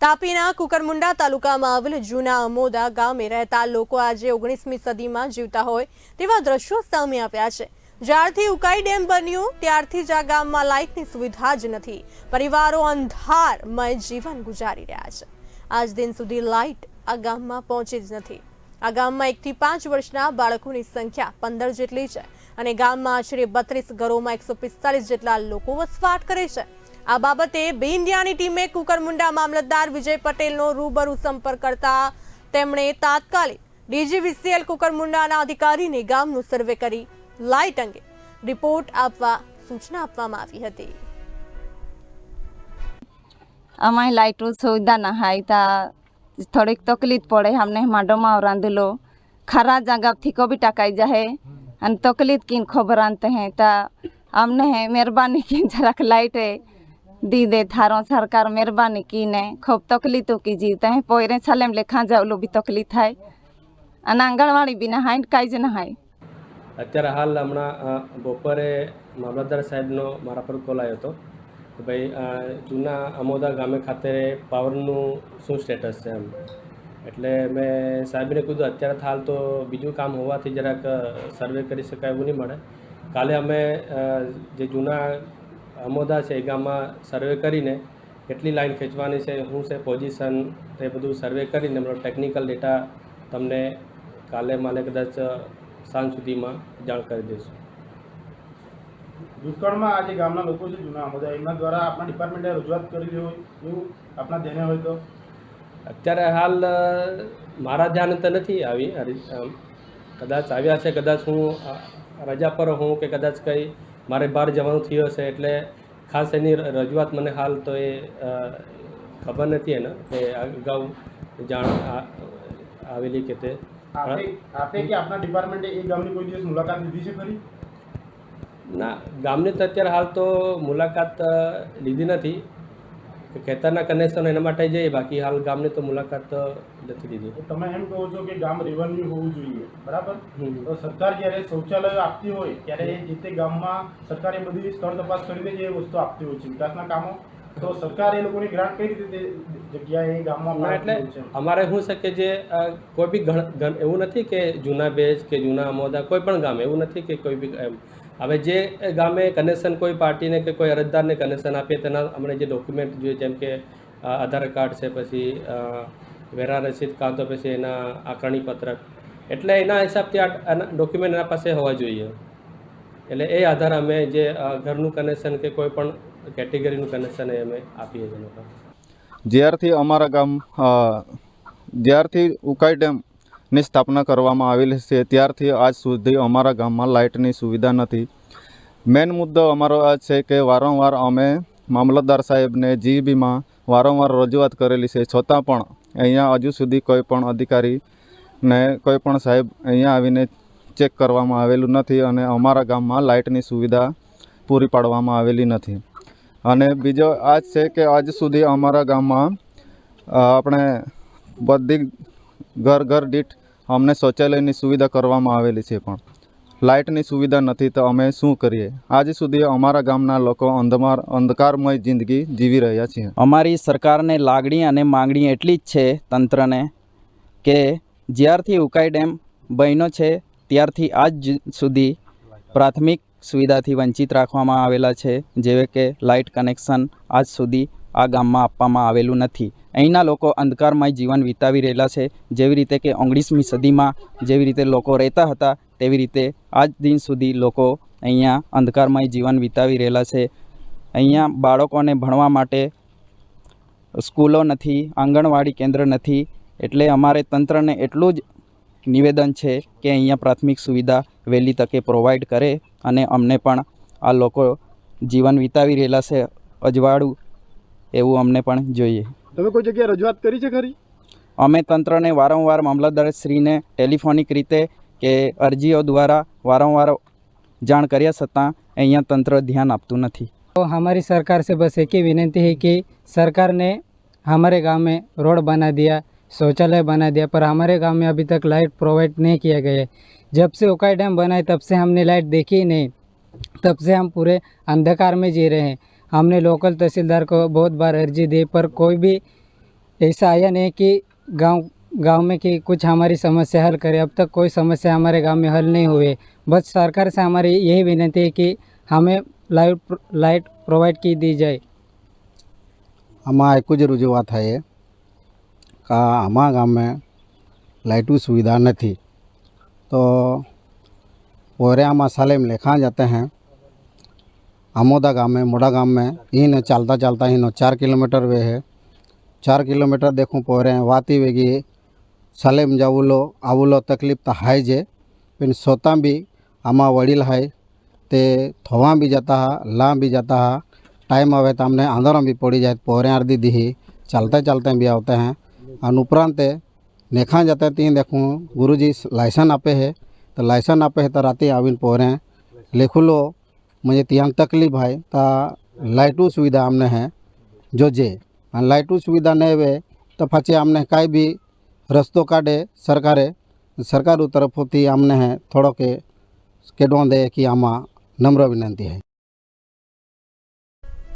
તાપીના કુકરમુંડા તાલુકામાં આવેલ જૂના અમોદા ગામે રહેતા લોકો આજે ઓગણીસમી સદીમાં જીવતા હોય તેવા દ્રશ્યો સામે આવ્યા છે. જ્યારથી ઉકાઈ ડેમ બન્યું, ત્યારથી જ આ ગામમાં લાઇટની સુવિધા જ નથી. પરિવારો અંધારમય જીવન ગુજારી રહ્યા છે. આજ દિન સુધી લાઇટ આ ગામમાં પહોંચી જ નથી. આ ગામમાં એકથી પાંચ વર્ષના બાળકોની સંખ્યા પંદર જેટલી છે અને ગામમાં આશરે બત્રીસ ઘરોમાં એકસો પિસ્તાલીસ જેટલા લોકો વસવાટ કરે છે. આ બાબતે બે ઇન્ડિયાની ટીમે કુકરમુંડા મામલતદાર વિજય પટેલનો રૂબરૂ સંપર્ક કરતા તેમણે તાત્કાલિક ડીજીવીસીએલ કુકરમુંડાના અધિકારીને ગામનું સર્વે કરી લાઇટ અંગે રિપોર્ટ આપવા સૂચના આપવામાં આવી હતી. અમારી લાઇટો સુવિધા ના હાય તા થોડીક તકલીફ પડે, અમને માડોમાં રાંધેલો. ખરા જગાથી કબી ટકાઈ જાહે. અને તકલીફ કીન ખબર આનતે હે તા અમને હે મહેરબાની કીન જરાક લાઇટ હે दी दे थारो सरकार मेहरबानी कीने खूब तकलीफ तो कीजिए तहे पोयरे छलेम लेखा जावलो भी तकलीफ થાય અને આંગણવાડી બી નહાય ને કાંઈ જ નહાય અત્યારે હાલ હમણાં અ, બપોરે મામલતદાર સાહેબનો મારા પર કોલ આવ્યો હતો કે ભાઈ અ, જૂના અમોદા ગામે ખાતે પાવરનું શું સ્ટેટસ છે એમ એટલે મેં સાહેબને કીધું અત્યારે હાલ તો બીજું કામ હોવાથી જરાક સર્વે કરી શકાય એવું નહીં મળે કાલે અમે અ, જે જૂના અમોદા છે એ ગામમાં સર્વે કરીને કેટલી લાઇન ખેંચવાની છે શું છે પોઝિશન તે બધું સર્વે કરીને એમનો ટેકનિકલ ડેટા તમને કાલે માલે કદાચ સાંજ સુધીમાં જાણ કરી દઈશું. દુષ્કાળમાં આજે ગામના લોકો છે જૂના અમોદા એમના દ્વારા આપણા ડિપાર્ટમેન્ટે રજૂઆત કરી હોય એવું આપણા ધ્યાને હોય તો. અત્યારે હાલ મારા ધ્યાન તો નથી આવી. કદાચ આવ્યા છે કદાચ હું રજા પર હું કે કદાચ કંઈ મારે બહાર જવાનું થયું હશે એટલે ખાસ એની રજૂઆત મને હાલ તો એ ખબર નથી એને કે અગાઉ જાણ આવેલી કે તે. આપે કે ડિપાર્ટમેન્ટે એ ગામની કોઈ દિવસ મુલાકાત લીધી છે ખરી? ના ગામની તો અત્યારે હાલ તો મુલાકાત લીધી નથી. કે ખેતરના કનેક્શન એના માટે જઈએ બાકી હાલ ગામની તો મુલાકાત નથી લીધી. તો તમે એમ કહો છો કે ગામ રેવન્યુ હોવું જોઈએ બરાબર. તો સરકાર જ્યારે શૌચાલયો આપતી હોય ત્યારે એ જે તે ગામમાં સરકારે બધી સ્થળ તપાસ કરીને જે વસ્તુ આપતી હોય છે વિકાસના કામો. તો સરકાર એ લોકોની ગ્રાન્ટ કઈ રીતે જગ્યાએ ગામમાં એટલે અમારે શું છે કે જે કોઈ બી એવું નથી કે જૂના બેજ કે જૂના અમોદા કોઈ પણ ગામ એવું નથી કે કોઈ બી એમ હવે જે ગામે કનેક્શન કોઈ પાર્ટીને કે કોઈ અરજદારને કનેક્શન આપીએ તેના અમને જે ડોક્યુમેન્ટ જોઈએ, જેમ કે આધાર કાર્ડ છે, પછી વેરા રસીદ કાં તો પછી એના આકારણી પત્રક એટલે એના હિસાબથી આ ડોક્યુમેન્ટ એના પાસે હોવા જોઈએ. એટલે એ આધાર અમે જે ઘરનું કનેક્શન કે કોઈ પણ કેટેગરીનું કનેક્શન એ અમે આપીએ છીએ લોકો. જ્યારથી અમારા ગામ જ્યારથી ઉકાઈ ડેમની સ્થાપના કરવામાં આવેલી છે. ત્યારથી આજ સુધી અમારા ગામમાં લાઇટની સુવિધા નથી. મેન મુદ્દો અમારો આ છે કે વારંવાર અમે મામલતદાર સાહેબને જીબીમાં વારંવાર રજૂઆત કરેલી છે. છતાં પણ અહીંયા હજુ સુધી કોઈ પણ અધિકારીને કોઈ પણ સાહેબ અહીંયા આવીને ચેક કરવામાં આવેલું નથી અને અમારા ગામમાં લાઇટની સુવિધા પૂરી પાડવામાં આવેલી નથી. અને બીજો આ છે કે આજ સુધી અમારા ગામમાં આપણે બધી ઘર ઘર દીઠ અમને શૌચાલયની સુવિધા કરવામાં આવેલી છે પણ. લાઇટની સુવિધા નથી તો અમે શું કરીએ? આજ સુધી અમારા ગામના લોકો અંધમાર, અંધકારમય જિંદગી જીવી રહ્યા છીએ. અમારી સરકારને લાગણી અને માંગણી એટલી જ છે તંત્રને કે જ્યારથી ઉકાઈ ડેમ બન્યો છે, ત્યારથી આજ સુધી પ્રાથમિક સુવિધાથી વંચિત રાખવામાં આવેલા છે, જેવી કે લાઇટ કનેક્શન આજ સુધી આ ગામમાં આપવામાં આવેલું નથી. અહીંના લોકો અંધકારમય જીવન વિતાવી રહેલા છે. જેવી રીતે કે ઓગણીસમી સદીમાં જેવી રીતે લોકો રહેતા હતા, તેવી રીતે આજ દિન સુધી લોકો અહીંયા અંધકારમય જીવન વિતાવી રહેલા છે. અહીંયા બાળકોને ભણવા માટે સ્કૂલો નથી, આંગણવાડી કેન્દ્ર નથી, એટલે અમારે તંત્રને એટલું જ નિવેદન છે કે અહીંયા પ્રાથમિક સુવિધા વહેલી તકે પ્રોવાઈડ કરે અને અમને પણ આ લોકો જીવન વિતાવી રહેલા છે. અજવાળું એવું અમને પણ જોઈએ. તમે કોઈ જગ્યાએ રજૂઆત કરી છે ખરી અમે તંત્રને વારંવાર મામલતદારશ્રીને ટેલિફોનિક રીતે કે અરજીઓ દ્વારા વારંવાર જાણ કર્યા છતાં અહીંયા તંત્ર ધ્યાન આપતું નથી तो हमारी सरकार से बस एक ही विनती है कि सरकार ने हमारे गांव में रोड बना दिया शौचालय बना दिया पर हमारे गांव में अभी तक लाइट प्रोवाइड नहीं किया गया है जब से उकाई डैम बना है तब से हमने लाइट देखी ही नहीं तब से हम पूरे अंधकार में जी रहे हैं हमने लोकल तहसीलदार को बहुत बार अर्जी दी पर कोई भी ऐसा आया नहीं कि गांव गांव में कि कुछ हमारी समस्या हल करे अब तक कोई समस्या हमारे गांव में हल नहीं हुए बस सरकार से हमारी यही विनती है कि हमें लाइट लाइट प्रोवाइड की दी जाए આમાં એક જ રજૂઆત થાય કે આમાં ગામમાં લાઇટू सुविधा नहीं तो पोरे आमा साले में लेखा जाते हैं आमोदा गांव में मोड़ा गांव में इन चलता चलता इन चार किलोमीटर वे है चार किलोमीटर देखूँ पोरे वाती वेगी साले में जावुलो आवुलो तकलीफ तो हाय जे पिन सोता भी आमा वड़ील हाय ते थवा भी जाता है ला भी जाता है टाइम आवे तो हमने आंदोलन भी पड़ी जाए पोरे अर्दी दी चलते चलते भी आते हैं और उपरांत नेखा जाते तीन देखूँ गुरुजी लाइसन आपे है तो लाइसन आपे है तो राती आविन पोरे लेखुलो मुझे तियांग तकलीफ है तो लाइटू सुविधा हमने है जो जे लाइटू सुविधा नहीं हुए तो फचे हमने कई भी रस्तों काटे सरकारे सरकार तरफ होती हमने है थोड़ो के केडवा दे कि आमा नम्र विनंती है